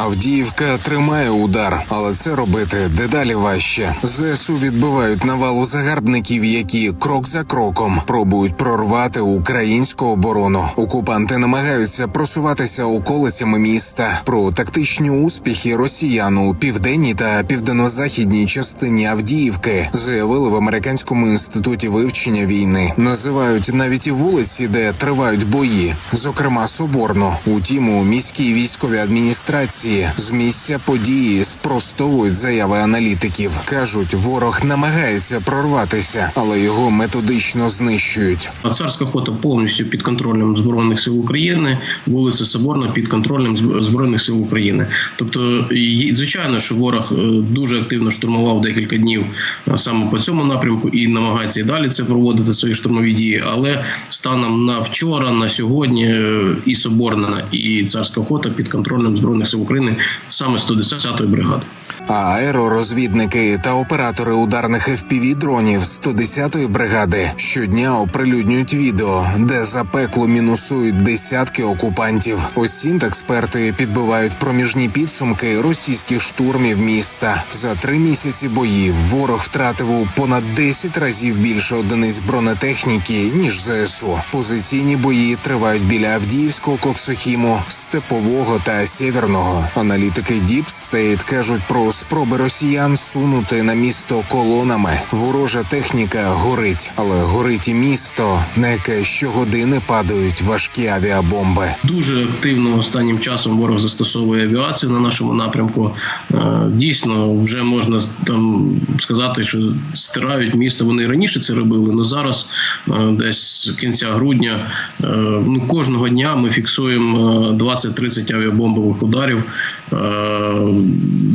Авдіївка тримає удар, але це робити дедалі важче. ЗСУ відбивають навалу загарбників, які крок за кроком пробують прорвати українську оборону. Окупанти намагаються просуватися околицями міста. Про тактичні успіхи росіян у південній та південно-західній частині Авдіївки заявили в американському інституті вивчення війни. Називають навіть і вулиці, де тривають бої, зокрема Соборно. Утім, у міській військовій адміністрації з місця події спростовують заяви аналітиків. кажуть, ворог намагається прорватися, але його методично знищують. Царська хота повністю під контролем збройних сил України, вулиця Соборна під контролем збройних сил України. Тобто, звичайно, що ворог е, дуже активно штурмував декілька днів е, саме по цьому напрямку і намагається і далі це проводити свої штурмові дії. Але станом на вчора, на сьогодні, е, і Соборна, і Царська хота під контролем збройних сил України, саме 110-ї бригади. А аеророзвідники та оператори ударних fpv дронів 110-ї бригади щодня оприлюднюють відео, де запекло мінусують десятки окупантів. Осінт експерти підбивають проміжні підсумки російських штурмів міста. За три місяці боїв ворог втратив у понад 10 разів більше одиниць бронетехніки ніж ЗСУ. Позиційні бої тривають біля Авдіївського коксохіму, степового та сєвєрного. Аналітики Deep State кажуть про спроби росіян сунути на місто колонами. Ворожа техніка горить, але горить і місто, на яке щогодини падають важкі авіабомби. Дуже активно останнім часом ворог застосовує авіацію на нашому напрямку. Е, Дійсно, вже можна там сказати, що стирають місто. Вони раніше це робили, але зараз, е, десь кінця грудня, е, ну кожного дня ми фіксуємо е, 20-30 авіабомбових ударів. Е,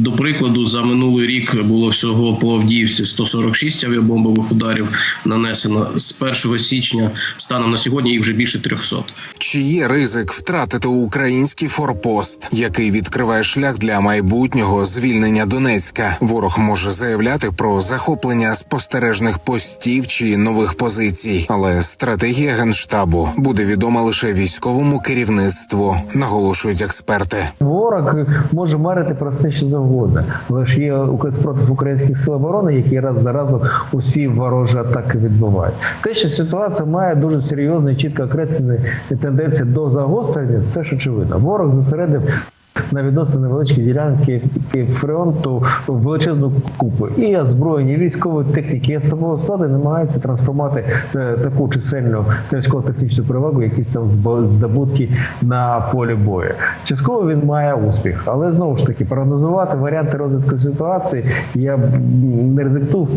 До прикладу, за минулий рік було всього по Авдіївці 146 авіабомбових ударів нанесено з 1 січня. Станом на сьогодні їх вже більше 300. Чи є ризик втратити український форпост, який відкриває шлях для майбутнього звільнення Донецька? Ворог може заявляти про захоплення спостережних постів чи нових позицій, але стратегія генштабу буде відома лише військовому керівництву, наголошують експерти. Ворог може марити про все, що завгодно. Але ж є указ проти українських сил оборони, які раз за разом усі ворожі атаки відбувають. Те, що ситуація має дуже серйозні, чітко окреслені тенденції до загострення, це ж очевидно. Ворог зосередив. На відносно невеличкі ділянки фронту в величезну купу і озброєння, військової техніки, і особового складу намагаються трансформувати е, таку чисельну військово-технічну перевагу, якісь там здобутки на полі бою. Частково він має успіх, але знову ж таки прогнозувати варіанти розвитку ситуації я не ризикнув.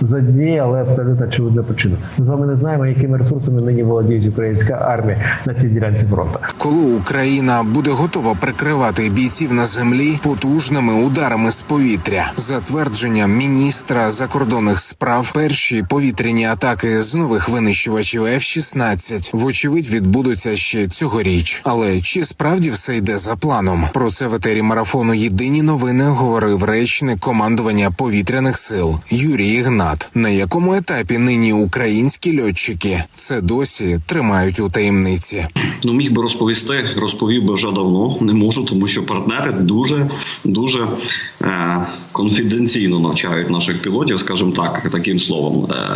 За дві, але абсолютно очевидно причину. Ми з вами не знаємо, якими ресурсами нині володіє українська армія на цій ділянці фронту. Коли Україна буде готова прикривати бійців на землі потужними ударами з повітря, за твердженням міністра закордонних справ, перші повітряні атаки з нових винищувачів F-16 вочевидь відбудуться ще цьогоріч. Але чи справді все йде за планом? Про це в етері марафону Єдині новини говорив речник командування повітряних сил Юрій Ігнат. На якому етапі нині українські льотчики це досі тримають у таємниці. Ну, міг би розповісти, розповів би вже давно. Не можу, тому що партнери дуже дуже е, конфіденційно навчають наших пілотів, скажімо так, таким словом. Е,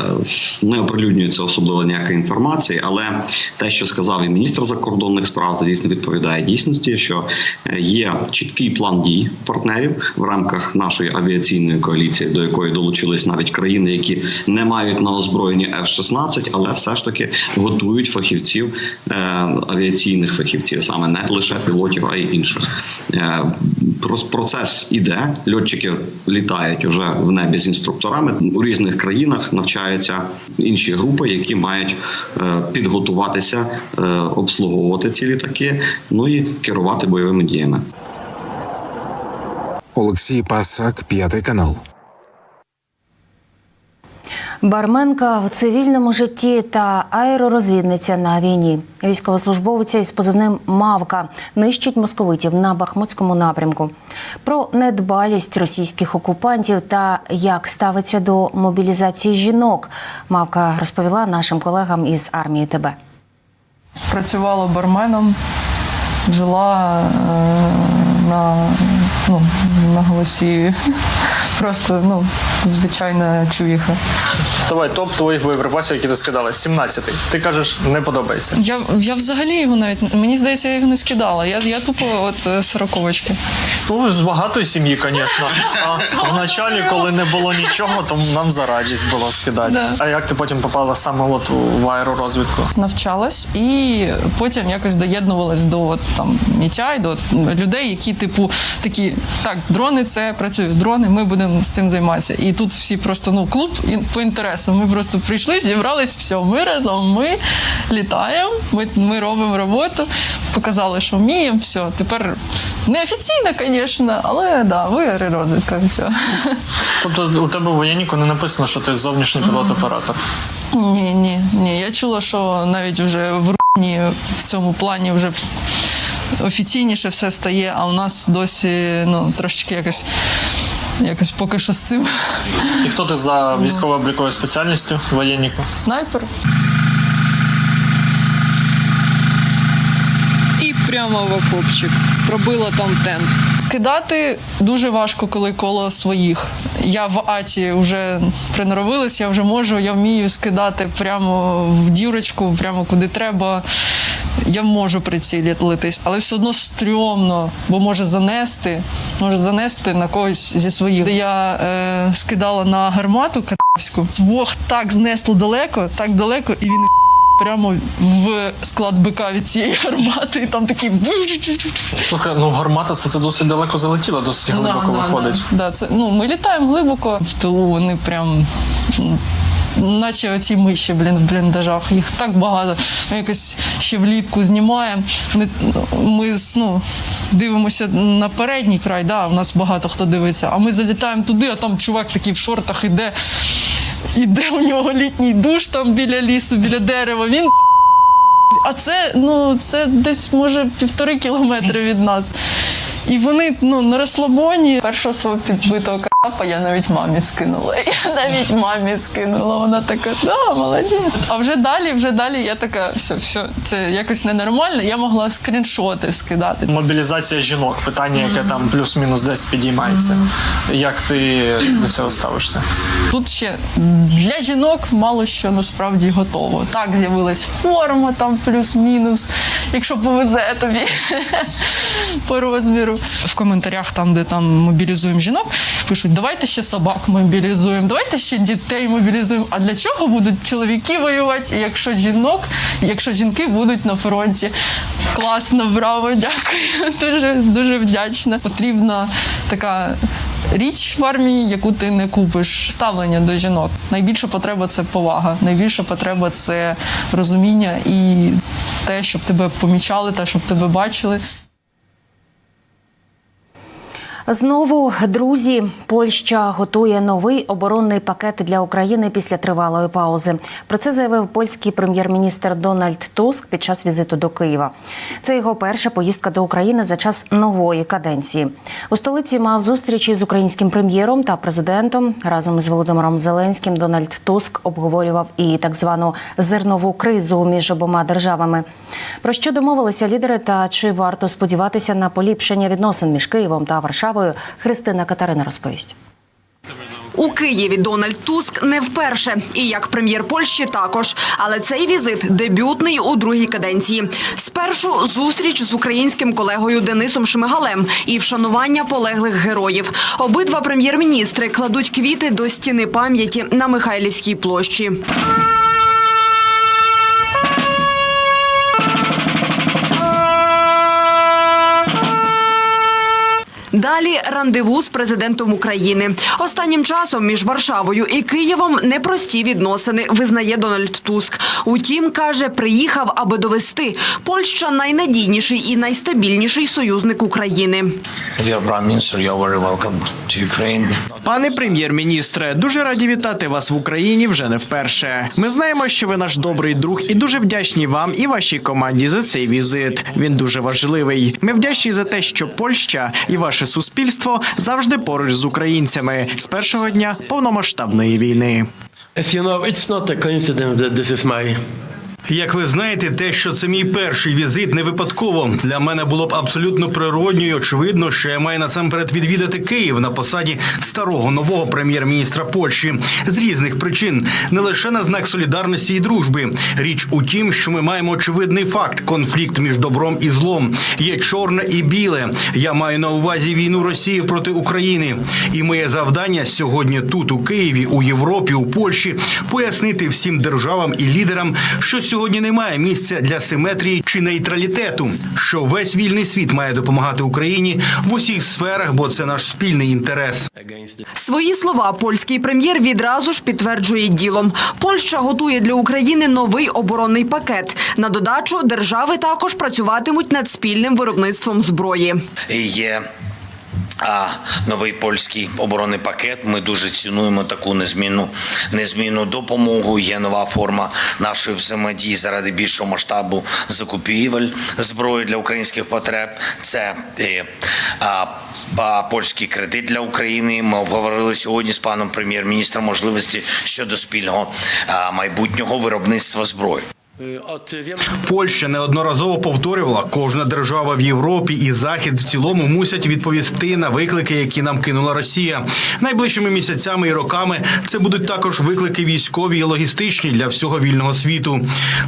не оприлюднюється особливо ніяка інформація, але те, що сказав і міністр закордонних справ, дійсно відповідає дійсності, що е, є чіткий план дій партнерів в рамках нашої авіаційної коаліції, до якої долучились навіть країни, які не мають на озброєнні F-16, але все ж таки готують фахівців е, авіаційних фахівців, саме не лише пілотів, а й інших. Е, процес іде. Льотчики літають уже в небі з інструкторами у різних країнах. Навчаються інші групи, які мають е, підготуватися, обслуговувати ці літаки, ну і керувати бойовими діями. Олексій Пасак, п'ятий канал. Барменка в цивільному житті та аеророзвідниця на війні. Військовослужбовиця із позивним Мавка нищить московитів на Бахмутському напрямку. Про недбалість російських окупантів та як ставиться до мобілізації жінок. Мавка розповіла нашим колегам із армії ТБ. працювала барменом, жила е, на ну, на голосі. Просто ну, звичайна чувіха. Давай топ твоїх боєприпасів, які ти скидала. 17-й. Ти кажеш, не подобається. Я, я взагалі його навіть мені здається, я його не скидала. Я, я тупо от е, сороковочки. Ну, з багатої сім'ї, звісно. А в началі, коли не було нічого, то нам за радість було скидати. Да. А як ти потім попала саме от в аеророзвідку? навчалась і потім якось доєднувалась до от, там Мітяй, до людей, які типу такі так, дрони це працюють, дрони, ми будемо з цим займатися. І тут всі просто ну клуб по інтересам. Ми просто прийшли, зібрались, все, ми разом, ми літаємо, ми, ми робимо роботу, показали, що вміємо, все. Тепер неофіційно, звісно, але да, ви аеророзвідка, все. Тобто у тебе в воєнніку не написано, що ти зовнішній пілот-оператор. Ні, ні, ні. Я чула, що навіть вже в Руні в цьому плані вже офіційніше все стає, а у нас досі ну, трошечки якось, якось поки що з цим. І хто ти за військово-обліковою спеціальністю воєнніку? Снайпер. І прямо в окопчик. Пробила там тент. Кидати дуже важко, коли коло своїх. Я в аті вже приноровилась, я вже можу, я вмію скидати прямо в дірочку, прямо куди треба. Я можу прицілитись, але все одно стрьомно, бо може занести, може занести на когось зі своїх. Я е, скидала на гармату катавську, звук так знесло далеко, так далеко, і він прямо в склад бика від цієї гармати. І там такий. Слухай, ну гармата це ти досить далеко залетіла, досить глибоко Да, да, виходить. Да, да, це, ну, ми літаємо глибоко в тилу, вони прям. Наче оці миші, блін, в бліндажах. Їх так багато. Ми якось ще влітку знімаємо. Ми ну, дивимося на передній край, да, у нас багато хто дивиться. А ми залітаємо туди, а там чувак такий в шортах іде. Іде у нього літній душ там біля лісу, біля дерева. Він а це, ну, це десь може півтори кілометри від нас. І вони ну, на розслабоні. Першого свого підбитого капа я навіть мамі скинула. Я навіть мамі скинула. Вона така, да, молодець. А вже далі, вже далі я така, все, все, це якось ненормально. Я могла скріншоти скидати. Мобілізація жінок, питання, яке там плюс-мінус десь підіймається. Як ти до цього ставишся? Тут ще для жінок мало що насправді готово. Так, з'явилась форма там плюс-мінус, якщо повезе тобі по розміру. В коментарях, там, де там мобілізуємо жінок, пишуть: давайте ще собак мобілізуємо, давайте ще дітей мобілізуємо. А для чого будуть чоловіки воювати, якщо жінок, якщо жінки будуть на фронті? Класно, браво, дякую. Дуже дуже вдячна. Потрібна така річ в армії, яку ти не купиш. Ставлення до жінок. Найбільша потреба це повага. Найбільша потреба це розуміння і те, щоб тебе помічали, те, щоб тебе бачили. Знову друзі, Польща готує новий оборонний пакет для України після тривалої паузи. Про це заявив польський прем'єр-міністр Дональд Туск під час візиту до Києва. Це його перша поїздка до України за час нової каденції. У столиці мав зустрічі з українським прем'єром та президентом. Разом із Володимиром Зеленським Дональд Туск обговорював і так звану зернову кризу між обома державами. Про що домовилися лідери та чи варто сподіватися на поліпшення відносин між Києвом та Варшавою? Христина Катерина розповість. У Києві Дональд Туск не вперше, і як прем'єр Польщі також. Але цей візит дебютний у другій каденції. Спершу зустріч з українським колегою Денисом Шмигалем і вшанування полеглих героїв. Обидва прем'єр-міністри кладуть квіти до стіни пам'яті на Михайлівській площі. Далі рандеву з президентом України. Останнім часом між Варшавою і Києвом непрості відносини, визнає Дональд Туск. Утім, каже, приїхав, аби довести. Польща найнадійніший і найстабільніший союзник України. Пане прем'єр-міністре, дуже раді вітати вас в Україні вже не вперше. Ми знаємо, що ви наш добрий друг, і дуже вдячні вам і вашій команді за цей візит. Він дуже важливий. Ми вдячні за те, що Польща і ваше суспільство завжди поруч з українцями з першого дня повномасштабної війни. As you know, it's not a coincidence Як ви знаєте, те, що це мій перший візит, не випадково для мене було б абсолютно природньо і очевидно, що я маю насамперед відвідати Київ на посаді старого нового прем'єр-міністра Польщі з різних причин, не лише на знак солідарності і дружби. Річ у тім, що ми маємо очевидний факт: конфлікт між добром і злом є чорне і біле. Я маю на увазі війну Росії проти України. І моє завдання сьогодні тут, у Києві, у Європі, у Польщі, пояснити всім державам і лідерам, що сьогодні немає місця для симетрії чи нейтралітету, що весь вільний світ має допомагати Україні в усіх сферах, бо це наш спільний інтерес. Свої слова польський прем'єр відразу ж підтверджує ділом. Польща готує для України новий оборонний пакет. На додачу держави також працюватимуть над спільним виробництвом зброї. Є а, новий польський оборонний пакет. Ми дуже цінуємо таку незмінну незмінну допомогу. Є нова форма нашої взаємодії заради більшого масштабу закупівель зброї для українських потреб. Це е, а, па- польський кредит для України. Ми обговорили сьогодні з паном прем'єр-міністром можливості щодо спільного а, майбутнього виробництва зброї. Польща неодноразово повторювала, кожна держава в Європі і Захід в цілому мусять відповісти на виклики, які нам кинула Росія. Найближчими місяцями і роками це будуть також виклики військові і логістичні для всього вільного світу.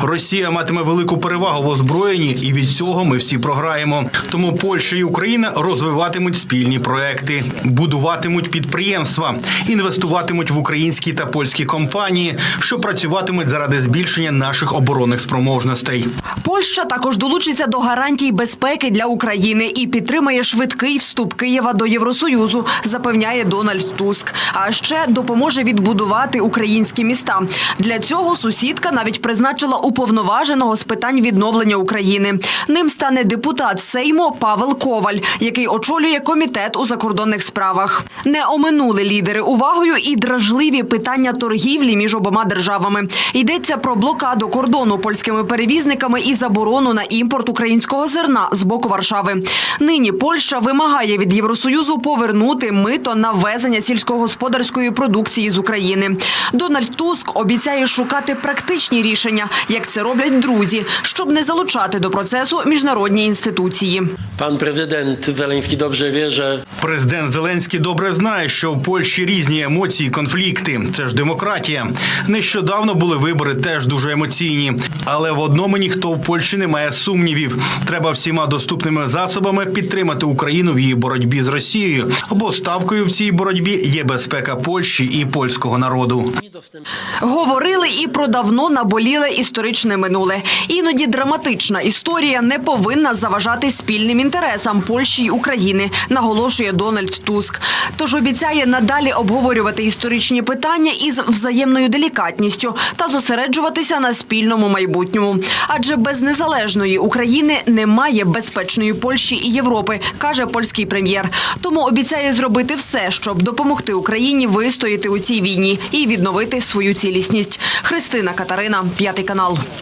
Росія матиме велику перевагу в озброєнні, і від цього ми всі програємо. Тому Польща і Україна розвиватимуть спільні проекти, будуватимуть підприємства, інвестуватимуть в українські та польські компанії, що працюватимуть заради збільшення наших оборонних спроможностей. Польща також долучиться до гарантій безпеки для України і підтримає швидкий вступ Києва до Євросоюзу, запевняє Дональд Туск. А ще допоможе відбудувати українські міста. Для цього сусідка навіть призначила уповноваженого з питань відновлення України. Ним стане депутат Сейму Павел Коваль, який очолює комітет у закордонних справах. Не оминули лідери увагою і дражливі питання торгівлі між обома державами. Йдеться про блокаду кордону польськими перевізниками і заборону на імпорт українського зерна з боку Варшави. Нині Польща вимагає від Євросоюзу повернути мито на ввезення сільськогосподарської продукції з України. Дональд Туск обіцяє шукати практичні рішення, як це роблять друзі, щоб не залучати до процесу міжнародні інституції. Pan prezydent Zeleński dobrze wie, że Президент Зеленський добре знає, що в Польщі різні емоції, конфлікти. Це ж демократія. Нещодавно були вибори, теж дуже емоційні. Але в одному ніхто в Польщі не має сумнівів. Треба всіма доступними засобами підтримати Україну в її боротьбі з Росією, бо ставкою в цій боротьбі є безпека Польщі і польського народу. Говорили і про давно наболіле історичне минуле. Іноді драматична історія не повинна заважати спільним інтересам Польщі й України, наголошує Дональд Туск. Тож обіцяє надалі обговорювати історичні питання із взаємною делікатністю та зосереджуватися на спільному майбутньому. Адже без незалежної України немає безпечної Польщі і Європи, каже польський прем'єр. Тому обіцяє зробити все, щоб допомогти Україні вистояти у цій війні і відновити свою цілісність. Христина Катерина, п'ятий канал.